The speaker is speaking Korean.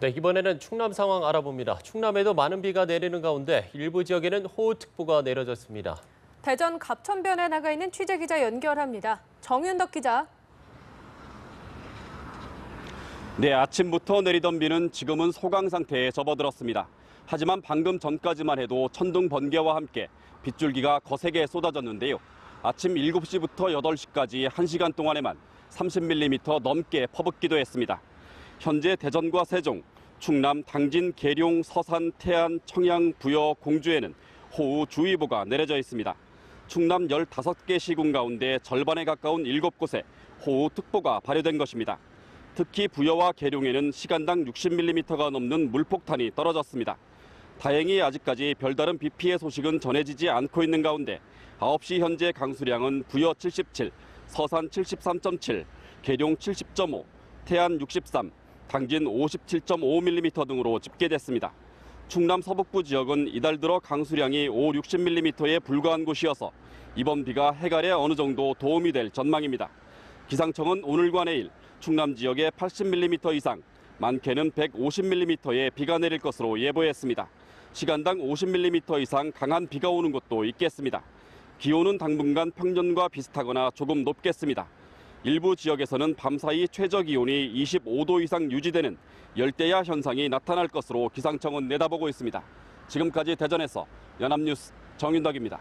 네, 이번에는 충남 상황 알아봅니다. 충남에도 많은 비가 내리는 가운데 일부 지역에는 호우특보가 내려졌습니다. 대전 갑천변에 나가 있는 취재 기자 연결합니다. 정윤덕 기자. 네, 아침부터 내리던 비는 지금은 소강 상태에 접어들었습니다. 하지만 방금 전까지만 해도 천둥 번개와 함께 빗줄기가 거세게 쏟아졌는데요. 아침 7시부터 8시까지 1시간 동안에만 30mm 넘게 퍼붓기도 했습니다. 현재 대전과 세종, 충남, 당진, 계룡, 서산, 태안, 청양, 부여, 공주에는 호우주의보가 내려져 있습니다. 충남 15개 시군 가운데 절반에 가까운 7곳에 호우특보가 발효된 것입니다. 특히 부여와 계룡에는 시간당 60mm가 넘는 물폭탄이 떨어졌습니다. 다행히 아직까지 별다른 비 피해 소식은 전해지지 않고 있는 가운데 9시 현재 강수량은 부여 77, 서산 73.7, 계룡 70.5, 태안 63, 당진 57.5mm 등으로 집계됐습니다. 충남 서북부 지역은 이달 들어 강수량이 5, 60mm에 불과한 곳이어서 이번 비가 해갈에 어느 정도 도움이 될 전망입니다. 기상청은 오늘과 내일 충남 지역에 80mm 이상, 많게는 150mm의 비가 내릴 것으로 예보했습니다. 시간당 50mm 이상 강한 비가 오는 곳도 있겠습니다. 기온은 당분간 평년과 비슷하거나 조금 높겠습니다. 일부 지역에서는 밤사이 최저 기온이 25도 이상 유지되는 열대야 현상이 나타날 것으로 기상청은 내다보고 있습니다. 지금까지 대전에서 연합뉴스 정윤덕입니다.